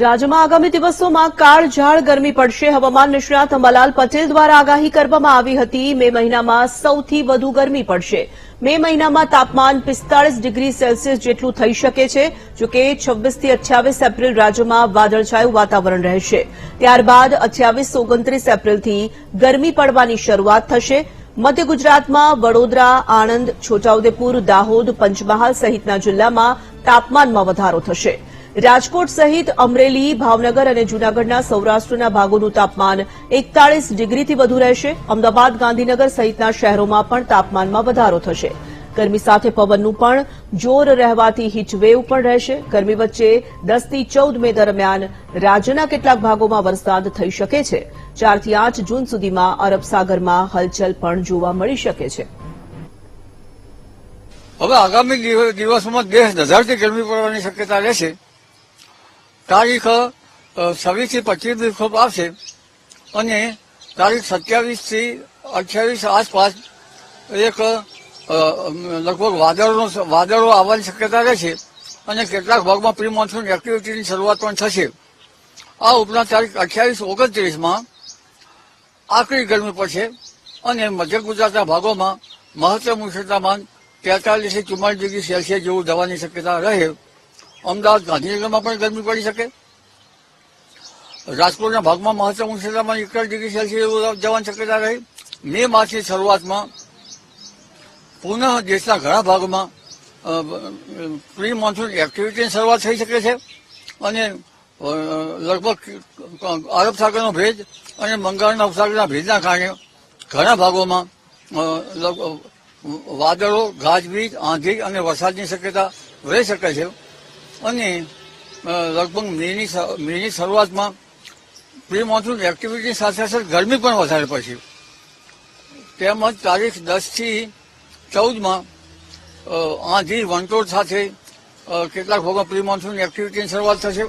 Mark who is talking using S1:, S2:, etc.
S1: રાજ્યમાં આગામી દિવસોમાં કાળઝાળ ગરમી પડશે. હવામાન નિષ્ણાત અંબાલાલ પટેલ દ્વારા આગાહી કરવામાં આવી હતી. મે મહિનામાં સૌથી વધુ ગરમી પડશે. મે મહિનામાં તાપમાન પિસ્તાળીસ ડિગ્રી સેલ્સિયસ જેટલું થઈ શકે છે જોકે છવ્વીસથી અઠ્યાવીસ એપ્રિલ રાજ્યમાં વાદળછાયું વાતાવરણ રહેશે. ત્યારબાદ અઠ્યાવીસ ઓગણત્રીસ એપ્રિલથી ગરમી પડવાની શરૂઆત થશે. મધ્ય ગુજરાતમાં વડોદરા, આણંદ, છોટાઉદેપુર, દાહોદ, પંચમહાલ સહિતના જિલ્લામાં તાપમાનમાં વધારો થશે. રાજકોટ સહિત અમરેલી, ભાવનગર અને જૂનાગઢના સૌરાષ્ટ્રના ભાગોનું તાપમાન એકતાળીસ ડિગ્રીથી વધુ રહેશે. અમદાવાદ, ગાંધીનગર સહિતના શહેરોમાં પણ તાપમાનમાં વધારો થશે. ગરમી સાથે પવનનું પણ જોર રહેવાથી હીટવેવ પણ રહેશે. ગરમી વચ્ચે દસથી ચૌદ મે દરમિયાન રાજ્યના કેટલાક ભાગોમાં વરસાદ થઈ શકે છે. ચારથી આઠ જૂન સુધીમાં અરબ સાગરમાં હલચલ પણ જોવા મળી શકે છે.
S2: હવે આગામી દિવસોમાં દેશ ધજારથી ગરમી પડવાની શક્યતા રહેશે. તારીખ છવ્વીસથી પચીસ દિવસો આવશે અને તારીખ સત્યાવીસથી અઠ્યાવીસ આસપાસ એક લગભગ વાદળનો વાદળો આવવાની શક્યતા રહેશે અને કેટલાક ભાગમાં પ્રી મોન્સૂન એક્ટિવિટીની શરૂઆત પણ થશે. આ ઉપરાંત તારીખ અઠ્યાવીસ ઓગણત્રીસમાં આકરી ગરમી પડશે અને મધ્ય ગુજરાતના ભાગોમાં મહત્તમ ઉષ્ણતામાન તેતાલીસથી ચુમ્માલીસ ડિગ્રી સેલ્સિયસ જેવું જવાની શક્યતા રહે. અમદાવાદ ગાંધીનગરમાં પણ ગરમી પડી શકે? રાજકોટના ભાગમાં મહત્તમ ઉષ્ણતામાન એકતાલીસ ડિગ્રી સેલ્સિયસ જેવું જવાની શક્યતા રહી. મે માસની શરૂઆતમાં પુનઃ દેશના ઘણા ભાગોમાં પ્રી મોન્સૂન એક્ટિવિટીની શરૂઆત થઈ શકે છે અને લગભગ અરબ સાગરનો ભેજ અને બંગાળના ઉપસાગરના ભેજના કારણે ઘણા ભાગોમાં વાદળો, ગાજવીજ આંધી અને વરસાદની શક્યતા રહી શકે છે. અને લગભગ મેની મેની શરૂઆતમાં પ્રી મોન્સૂન એક્ટિવિટી સાથે સાથે ગરમી પણ વધારે પડશે. તેમજ તારીખ દસથી ચૌદમાં આંધી વંટોળ સાથે કેટલાક ભાગમાં પ્રી મોન્સૂન એક્ટિવિટીની શરૂઆત થશે.